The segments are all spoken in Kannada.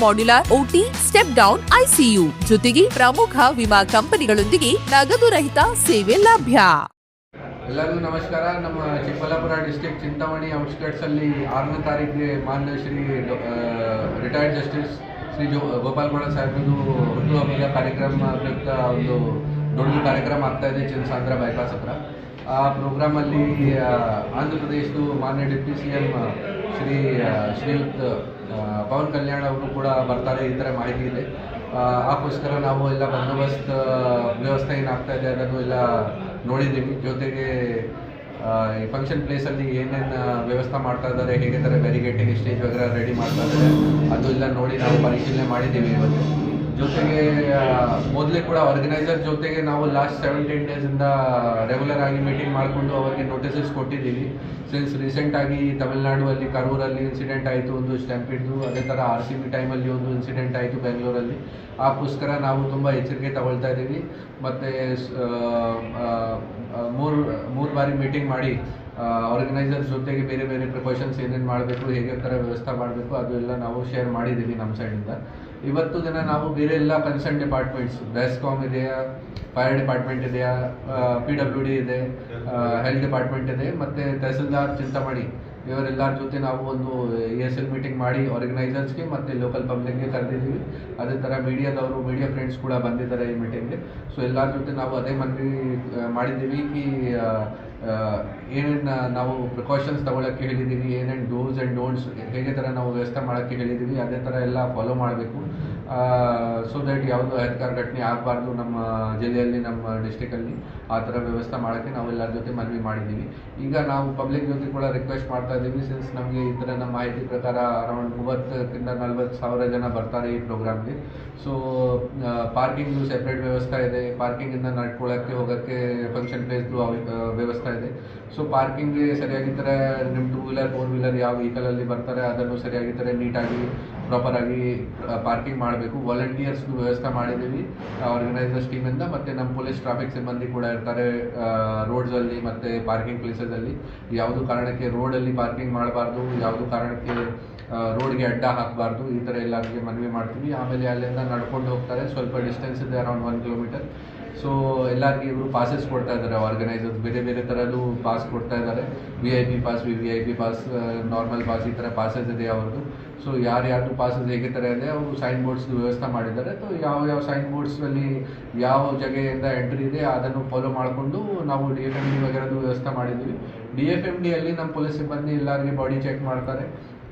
modular OT step down ICU ಜೊತೆಗೆ ಪ್ರಮುಖ ವಿಮಾ ಕಂಪನಿಗಳೊಂದಿಗೆ ನಗದು ರಹಿತ ಸೇವೆ ಲಭ್ಯ. ಎಲ್ಲರಿಗೂ ನಮಸ್ಕಾರ. ನಮ್ಮ ಚಿಕ್ಕಬಳ್ಳಾಪುರ ಡಿಸ್ಟಿಕ್ ಚಿಂತಾಮಣಿ ಔಟ್ಸ್ಕಟ್ಸಲ್ಲಿ ಆರನೇ ತಾರೀಕಿಗೆ ಮಾನ್ಯ ಶ್ರೀ ರಿಟೈರ್ಡ್ ಜಸ್ಟಿಸ್ ಶ್ರೀ ಜೋ ಗೋಪಾಲ್ ಸಾಹೇಬ್ರದು ಹುಟ್ಟುಹಬ್ಬದ ಕಾರ್ಯಕ್ರಮ ಪ್ರಯುಕ್ತ ಒಂದು ದೊಡ್ಡ ಕಾರ್ಯಕ್ರಮ ಆಗ್ತಾ ಇದೆ ಚಿನ್ನಸಾಂದ್ರ ಬೈಪಾಸ್ ಹತ್ರ. ಆ ಪ್ರೋಗ್ರಾಮಲ್ಲಿ ಆಂಧ್ರ ಪ್ರದೇಶದ ಮಾನ್ಯ ಡಿಪ್ಟಿ ಸಿ ಎಂ ಶ್ರೀ ಶ್ರೀಯುಕ್ತ ಪವನ್ ಕಲ್ಯಾಣ್ ಅವರು ಕೂಡ ಬರ್ತಾರೆ ಈ ಥರ ಮಾಹಿತಿ ಇದೆ ಅದಕ್ಕೋಸ್ಕರ ನಾವು ಎಲ್ಲ ಬಂದೋಬಸ್ತ್ ವ್ಯವಸ್ಥೆ ಏನಾಗ್ತಾ ಇದೆ ಅದನ್ನು ಎಲ್ಲ ನೋಡಿದ್ದೀವಿ. ಜೊತೆಗೆ ಈ ಫಂಕ್ಷನ್ ಪ್ಲೇಸಲ್ಲಿ ಏನೇನು ವ್ಯವಸ್ಥೆ ಮಾಡ್ತಾ ಇದ್ದಾರೆ ಹೇಗೆ ಥರ ಬ್ಯಾರಿಗೇಟಿಂಗ್ ಸ್ಟೇಜ್ ವಗೇರೆ ರೆಡಿ ಮಾಡ್ತಾ ಇದ್ದಾರೆ ಅದು ಎಲ್ಲ ನೋಡಿ ನಾವು ಪರಿಶೀಲನೆ ಮಾಡಿದ್ದೀವಿ ಇವತ್ತು. ಜೊತೆಗೆ ಮೊದಲೇ ಕೂಡ ಆರ್ಗನೈಸರ್ ಜೊತೆಗೆ ನಾವು ಲಾಸ್ಟ್ ಸೆವೆಂಟೀನ್ ಡೇಸಿಂದ ರೆಗ್ಯುಲರ್ ಆಗಿ ಮೀಟಿಂಗ್ ಮಾಡಿಕೊಂಡು ಅವರಿಗೆ ನೋಟಿಸಸ್ ಕೊಟ್ಟಿದ್ದೀವಿ. ಸಿನ್ಸ್ ರೀಸೆಂಟಾಗಿ ತಮಿಳ್ನಾಡುವಲ್ಲಿ ಕರೂರಲ್ಲಿ ಇನ್ಸಿಡೆಂಟ್ ಆಯಿತು, ಒಂದು ಸ್ಟ್ಯಾಂಪಿಡ್ದು ಅದೇ ಥರ ಆರ್ ಸಿ ಬಿ ಟೈಮಲ್ಲಿ ಒಂದು ಇನ್ಸಿಡೆಂಟ್ ಆಯಿತು ಬೆಂಗಳೂರಲ್ಲಿ ಆಗೋಸ್ಕರ ನಾವು ತುಂಬ ಎಚ್ಚರಿಕೆ ತಗೊಳ್ತಾ ಇದ್ದೀವಿ. ಮತ್ತು ಮೂರು ಮೂರು ಬಾರಿ ಮೀಟಿಂಗ್ ಮಾಡಿ ಆರ್ಗನೈಸರ್ಸ್ ಜೊತೆಗೆ ಬೇರೆ ಬೇರೆ ಪ್ರಿಕಾಷನ್ಸ್ ಏನೇನು ಮಾಡಬೇಕು, ಹೇಗೆ ಥರ ವ್ಯವಸ್ಥೆ ಮಾಡಬೇಕು ಅದು ಎಲ್ಲ ನಾವು ಶೇರ್ ಮಾಡಿದ್ದೀವಿ ನಮ್ಮ ಸೈಡಿಂದ ಇವತ್ತು ದಿನ ನಾವು ಬೇರೆ ಎಲ್ಲ ಕನ್ಸರ್ನ್ ಡಿಪಾರ್ಟ್ಮೆಂಟ್ಸ್ ಬೆಸ್ಕಾಮ್ ಇದೆಯಾ ಫೈರ್ ಡಿಪಾರ್ಟ್ಮೆಂಟ್ ಇದೆಯಾ ಪಿ ಡಬ್ಲ್ಯೂ ಡಿ ಇದೆ ಹೆಲ್ತ್ ಡಿಪಾರ್ಟ್ಮೆಂಟ್ ಇದೆ, ಮತ್ತೆ ತಹಸೀಲ್ದಾರ್ ಚಿಂತಾಮಣಿ. ಇವರೆಲ್ಲರ ಜೊತೆ ನಾವು ಒಂದು ಎ ಎಸ್ ಎಲ್ ಮೀಟಿಂಗ್ ಮಾಡಿ ಆರ್ಗನೈಸರ್ಸ್ಗೆ ಮತ್ತು ಲೋಕಲ್ ಪಬ್ಲಿಕ್ಗೆ ಕರೆದಿದ್ದೀವಿ. ಅದೇ ಥರ ಮೀಡಿಯಾದವರು, ಮೀಡಿಯಾ ಫ್ರೆಂಡ್ಸ್ ಕೂಡ ಬಂದಿದ್ದಾರೆ ಈ ಮೀಟಿಂಗ್ಗೆ ಸೊ ಎಲ್ಲರ ಜೊತೆ ನಾವು ಅದೇ ಮನವಿ ಮಾಡಿದ್ದೀವಿ ಕಿ ಏನೇನು ನಾವು ಪ್ರಿಕಾಷನ್ಸ್ ತಗೊಳ್ಳೋಕ್ಕೆ ಹೇಳಿದ್ದೀವಿ, ಏನೇನು ಡೋಸ್ ಆ್ಯಂಡ್ ಡೋಂಟ್ಸ್ ಹೇಗೆ ಥರ ನಾವು ವ್ಯವಸ್ಥೆ ಮಾಡೋಕ್ಕೆ ಹೇಳಿದ್ದೀವಿ, ಅದೇ ಥರ ಎಲ್ಲ ಫಾಲೋ ಮಾಡಬೇಕು. ಸೊ ದಟ್ ಯಾವುದು ಅಹಿತಕರ ಘಟನೆ ಆಗಬಾರ್ದು ನಮ್ಮ ಜಿಲ್ಲೆಯಲ್ಲಿ, ನಮ್ಮ ಡಿಸ್ಟಿಕಲ್ಲಿ ಆ ಥರ ವ್ಯವಸ್ಥೆ ಮಾಡೋಕ್ಕೆ ನಾವು ಎಲ್ಲರ ಜೊತೆ ಮನವಿ ಮಾಡಿದ್ದೀವಿ. ಈಗ ನಾವು ಪಬ್ಲಿಕ್ ಜೊತೆ ಕೂಡ ರಿಕ್ವೆಸ್ಟ್ ಮಾಡ್ತಾ ಇದ್ದೀವಿ ಸಿನ್ಸ್ ನಮಗೆ ಥರ ನಮ್ಮ ಮಾಹಿತಿ ಪ್ರಕಾರ ಅರೌಂಡ್ ಮೂವತ್ತಕ್ಕಿಂತ ನಲ್ವತ್ತು ಸಾವಿರ ಜನ ಬರ್ತಾರೆ ಈ ಪ್ರೋಗ್ರಾಮ್ಗೆ ಸೊ ಪಾರ್ಕಿಂಗ್ದು ಸೆಪ್ರೇಟ್ ವ್ಯವಸ್ಥೆ ಇದೆ. ಪಾರ್ಕಿಂಗಿಂದ ನಡ್ಕೊಳ್ಳೋಕ್ಕೆ ಹೋಗೋಕ್ಕೆ ಫಂಕ್ಷನ್ ಪ್ಲೇಸ್ದು ವ್ಯವಸ್ಥೆ ಇದೆ. ಸೊ ಪಾರ್ಕಿಂಗ್ಗೆ ಸರಿಯಾಗಿ ಥರ ನಿಮ್ಮ ಟೂ ವೀಲರ್ ಫೋರ್ ವೀಲರ್ ಯಾವ ವೆಹಿಕಲಲ್ಲಿ ಬರ್ತಾರೆ ಅದನ್ನು ಸರಿಯಾಗಿ ಥರ ನೀಟಾಗಿ ಪ್ರಾಪರಾಗಿ ಪಾರ್ಕಿಂಗ್ ಮಾಡಬೇಕು. ವಾಲಂಟಿಯರ್ಸ್ದು ವ್ಯವಸ್ಥೆ ಮಾಡಿದ್ದೀವಿ ಆರ್ಗನೈಸರ್ಸ್ ಟೀಮಿಂದ ಮತ್ತು ನಮ್ಮ ಪೊಲೀಸ್ ಟ್ರಾಫಿಕ್ ಸಿಬ್ಬಂದಿ ಕೂಡ ಇರ್ತಾರೆ ರೋಡ್ಸಲ್ಲಿ ಮತ್ತು ಪಾರ್ಕಿಂಗ್ ಪ್ಲೇಸಸಲ್ಲಿ ಯಾವುದು ಕಾರಣಕ್ಕೆ ರೋಡಲ್ಲಿ ಪಾರ್ಕಿಂಗ್ ಮಾಡಬಾರ್ದು, ಯಾವುದು ಕಾರಣಕ್ಕೆ ರೋಡ್ಗೆ ಅಡ್ಡ ಹಾಕಬಾರ್ದು, ಈ ಥರ ಎಲ್ಲರಿಗೆ ಮನವಿ ಮಾಡ್ತೀವಿ. ಆಮೇಲೆ ಅಲ್ಲಿಂದ ನಡ್ಕೊಂಡು ಹೋಗ್ತಾರೆ. ಸ್ವಲ್ಪ ಡಿಸ್ಟೆನ್ಸ್ ಇದೆ ಅರೌಂಡ್ ಒನ್ ಕಿಲೋಮೀಟರ್ ಸೊ ಎಲ್ಲರಿಗೆ ಇವರು ಪಾಸಸ್ ಕೊಡ್ತಾ ಇದ್ದಾರೆ ಆರ್ಗನೈಸರ್ಸ್ ಬೇರೆ ಬೇರೆ ಥರದ್ದು ಪಾಸ್ ಕೊಡ್ತಾ ಇದ್ದಾರೆ. V I P pass V I P pass normal pass ಈ ಥರ ಪಾಸಸ್ ಇದೆ ಅವ್ರದ್ದು ಸೊ ಯಾರು ಪಾಸಸ್ ಹೇಗೆ ಥರ ಇದೆ ಅವರು ಸೈನ್ ಬೋರ್ಡ್ಸ್ ವ್ಯವಸ್ಥೆ ಮಾಡಿದ್ದಾರೆ. ಸೊ ಯಾವ ಯಾವ ಸೈನ್ ಬೋರ್ಡ್ಸಲ್ಲಿ ಯಾವ ಜಗೆಯಿಂದ ಎಂಟ್ರಿ ಇದೆ ಅದನ್ನು ಫಾಲೋ ಮಾಡಿಕೊಂಡು ನಾವು ಡಿ ಎಫ್ ಎಂ ಡಿ ವಗೇರದ್ದು ವ್ಯವಸ್ಥೆ ಮಾಡಿದ್ದೀವಿ. ಡಿ ಎಫ್ ಎಂ ಡಿಯಲ್ಲಿ ನಮ್ಮ ಪೊಲೀಸ್ ಸಿಬ್ಬಂದಿ ಎಲ್ಲರಿಗೆ ಬಾಡಿ ಚೆಕ್ ಮಾಡ್ತಾರೆ.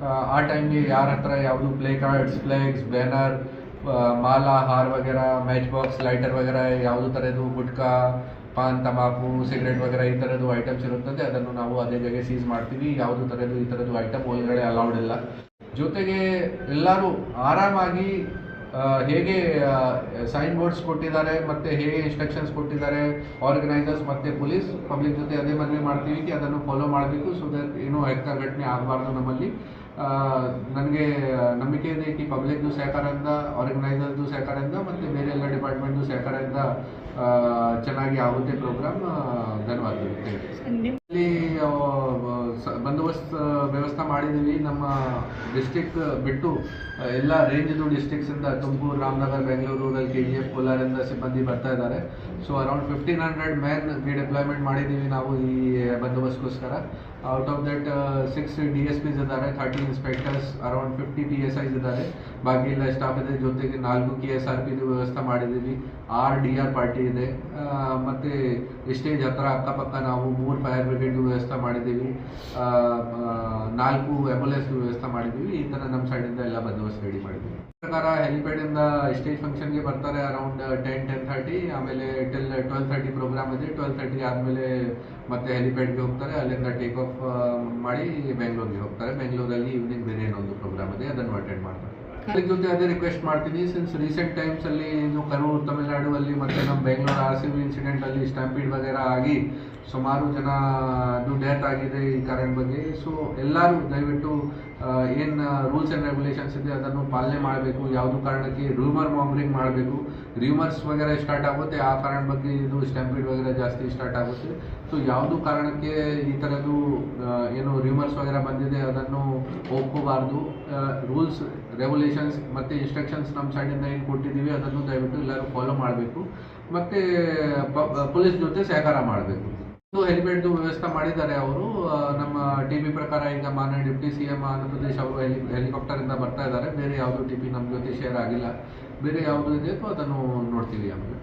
ಆ, ಆ ಟೈಮ್ಗೆ ಯಾರ ಹತ್ರ ಯಾವುದು ಪ್ಲೇ ಕಾರ್ಡ್ಸ್ ಫ್ಲೆಕ್ಸ್ ಬ್ಯಾನರ್ ಮಾಲ, ಹಾರ್ ವಗೇರಾ ಮ್ಯಾಚ್ ಬಾಕ್ಸ್ ಲೈಟರ್ ವಗೇರಾ, ಯಾವುದು ಥರದ್ದು ಗುಟ್ಕಾ, ಪಾನ್ ತಂಬಾಕು ಸಿಗರೇಟ್ ವಗೇರಾ, ಈ ಥರದ್ದು ಐಟಮ್ಸ್ ಇರುತ್ತದೆ. ಅದನ್ನು ನಾವು ಅದೇ ಜಾಗ ಸೀಸ್ ಮಾಡ್ತೀವಿ. ಯಾವುದು ಥರದ್ದು ಈ ತರದ್ದು ಐಟಮ್ ಒಳಗಡೆ ಅಲೌಡ್ ಇಲ್ಲ. ಜೊತೆಗೆ ಎಲ್ಲರೂ ಆರಾಮಾಗಿ ಹೇಗೆ ಸೈನ್ ಬೋರ್ಡ್ಸ್ ಕೊಟ್ಟಿದ್ದಾರೆ, ಮತ್ತೆ ಹೇಗೆ ಇನ್ಸ್ಟ್ರಕ್ಷನ್ಸ್ ಕೊಟ್ಟಿದ್ದಾರೆ ಆರ್ಗನೈಸರ್ಸ್ ಮತ್ತೆ ಪೊಲೀಸ್ ಪಬ್ಲಿಕ್ ಜೊತೆ ಅದೇ ಮನವಿ ಮಾಡ್ತೀವಿ. ಅದನ್ನು ಫಾಲೋ ಮಾಡಬೇಕು. ಸೊ ದಟ್ ಏನೂ ಘಟನೆ ಆಗಬಾರ್ದು ನಮ್ಮಲ್ಲಿ. ನನಗೆ ನಂಬಿಕೆ ಇದೆ ಕಿ ಪಬ್ಲಿಕ್ದು ಸಹಕಾರದಿಂದ ಆರ್ಗನೈಸರ್ದು ಸಹಕಾರದಿಂದ ಮತ್ತು ಬೇರೆ ಎಲ್ಲ ಡಿಪಾರ್ಟ್ಮೆಂಟ್ದು ಸಹಕಾರದಿಂದ ಚೆನ್ನಾಗಿ ಆಗುತ್ತೆ ಪ್ರೋಗ್ರಾಮ್ ಧನ್ಯವಾದಗಳು. ಇಲ್ಲಿ ಬಂದೋಬಸ್ತ್ ವ್ಯವಸ್ಥೆ ಮಾಡಿದ್ದೀವಿ. ನಮ್ಮ ಡಿಸ್ಟಿಕ್ ಬಿಟ್ಟು ಎಲ್ಲ ರೇಂಜ್ದು ಡಿಸ್ಟಿಕ್ಸಿಂದ Tumakuru Ramanagara Bengaluru K G F ಕೋಲಾರಿಂದ ಸಿಬ್ಬಂದಿ ಬರ್ತಾ ಇದ್ದಾರೆ. So around fifteen hundred man deployment ಮಾಡಿದ್ದೀವಿ ನಾವು ಈ ಬಂದೋಬಸ್ತ್ಗೋಸ್ಕರ. Out of that six D S Ps ಇದ್ದಾರೆ thirty inspectors around fifty P S Is ಇದ್ದಾರೆ ಬಾಕಿ ಎಲ್ಲ ಸ್ಟಾಫ್ ಇದೆ, ಜೊತೆಗೆ ನಾಲ್ಕು ಕೆ ಎಸ್ ಆರ್ ಪಿದು ವ್ಯವಸ್ಥೆ ಮಾಡಿದ್ದೀವಿ. ಆರ್ ಡಿ ಆರ್ ಪಾರ್ಟಿ ಇದೆ. ಮತ್ತು ಸ್ಟೇಜ್ ಹತ್ರ ಅಕ್ಕಪಕ್ಕ ನಾವು ಮೂರು ಫೈರ್ ಬ್ರಿಗೇಡ್ ವ್ಯವಸ್ಥೆ ಮಾಡಿದ್ದೀವಿ. ನಾಲ್ಕು ಆ್ಯಂಬುಲೆನ್ಸ್ ವ್ಯವಸ್ಥೆ ಮಾಡಿದ್ದೀವಿ. ಈ ಥರ ನಮ್ಮ ಸೈಡಿಂದ ಎಲ್ಲ ಬಂದೋಬಸ್ತ್ ರೆಡಿ ಮಾಡಿದ್ದೀವಿ. ಪ್ರಕಾರ ಹೆಲಿಪ್ಯಾಡಿಂದ ಸ್ಟೇಜ್ ಫಂಕ್ಷನ್ಗೆ ಬರ್ತಾರೆ ಅರೌಂಡ್ ಟೆನ್ ಟೆನ್ ಥರ್ಟಿ ಆಮೇಲೆ ಟೆಲ್ ಟ್ವೆಲ್ ಥರ್ಟಿ ಪ್ರೋಗ್ರಾಮ್ ಇದೆ. ಟ್ವೆಲ್ ಥರ್ಟಿ ಆದ್ಮೇಲೆ ಮತ್ತೆ ಹೆಲಿಪ್ಯಾಡ್ಗೆ ಹೋಗ್ತಾರೆ. ಅಲ್ಲಿಂದ ಟೇಕ್ ಆಫ್ ಮಾಡಿ ಬೆಂಗಳೂರಿಗೆ ಹೋಗ್ತಾರೆ. ಬೆಂಗಳೂರಲ್ಲಿ ಈವ್ನಿಂಗ್ ಬೇರೆ ಏನೊಂದು ಪ್ರೋಗ್ರಾಮ್ ಇದೆ. ಅದನ್ನು ಅಟೆಂಡ್ ಮಾಡ್ತಾರೆ. ಅದ್ರ ಜೊತೆ ಅದೇ ರಿಕ್ವೆಸ್ಟ್ ಮಾಡ್ತೀನಿ. ಸಿನ್ಸ್ ರೀಸೆಂಟ್ ಟೈಮ್ಸ್ ಅಲ್ಲಿ ಇದು ಕರೂರ್ ತಮಿಳುನಾಡು ಅಲ್ಲಿ ಮತ್ತೆ ನಮ್ಮ Bengaluru R C B incident ಅಲ್ಲಿ ಸ್ಟ್ಯಾಂಪೀಡ್ ವಗೇರಾ ಆಗಿ ಸುಮಾರು ಜನ ಡೆತ್ ಆಗಿದೆ ಈ ಕರೆಂಟ್ ಬಗ್ಗೆ. ಸೊ ಎಲ್ಲರೂ ದಯವಿಟ್ಟು ಏನು ರೂಲ್ಸ್ ಆ್ಯಂಡ್ ರೆಗ್ಯುಲೇಷನ್ಸ್ ಇದೆ, ಅದನ್ನು ಪಾಲನೆ ಮಾಡಬೇಕು. ಯಾವುದು ಕಾರಣಕ್ಕೆ ರೂಮರ್ ಮಾಂಗ್ರಿಂಗ್ ಮಾಡಬೇಕು. ರೂಮರ್ಸ್ ವಗೇರಾ ಸ್ಟಾರ್ಟ್ ಆಗುತ್ತೆ. ಆ ಕಾರಣ ಬಗ್ಗೆ ಇದು ಸ್ಟ್ಯಾಂಪೀಡ್ ವಗೇರಾ ಜಾಸ್ತಿ ಸ್ಟಾರ್ಟ್ ಆಗುತ್ತೆ. ಸೊ ಯಾವುದು ಕಾರಣಕ್ಕೆ ಈ ಥರದ್ದು ಏನು ರೂಮರ್ಸ್ ವಗೇರಾ ಬಂದಿದೆ, ಅದನ್ನು ಒಪ್ಕೋಬಾರ್ದು. ರೂಲ್ಸ್ ರೆಗ್ಯುಲೇಷನ್ಸ್ ಮತ್ತು ಇನ್ಸ್ಟ್ರಕ್ಷನ್ಸ್ ನಮ್ಮ ಸೈಡಿಂದ ಏನು ಕೊಟ್ಟಿದ್ದೀವಿ, ಅದನ್ನು ದಯವಿಟ್ಟು ಎಲ್ಲರೂ ಫಾಲೋ ಮಾಡಬೇಕು. ಮತ್ತು ಪೊಲೀಸ್ ಜೊತೆ ಸಹಕಾರ ಮಾಡಬೇಕು. ಹೆಲ್ಮೆಟ್ದು ವ್ಯವಸ್ಥೆ ಮಾಡಿದ್ದಾರೆ ಅವರು. ಟಿ ಪಿ ಪ್ರಕಾರ ಈಗ ಮಾನ್ಯ deputy C M Andhra Pradesh ಅವರು ಹೆಲಿ ಹೆಲಿಕಾಪ್ಟರಿಂದ ಬರ್ತಾ ಇದ್ದಾರೆ. ಬೇರೆ ಯಾವುದು ಟಿ ಪಿ ನಮ್ಮ ಜೊತೆ ಶೇರ್ ಆಗಿಲ್ಲ. ಬೇರೆ ಯಾವುದು ಇದೆ ಅದನ್ನು ನೋಡ್ತೀವಿ ಆಮೇಲೆ.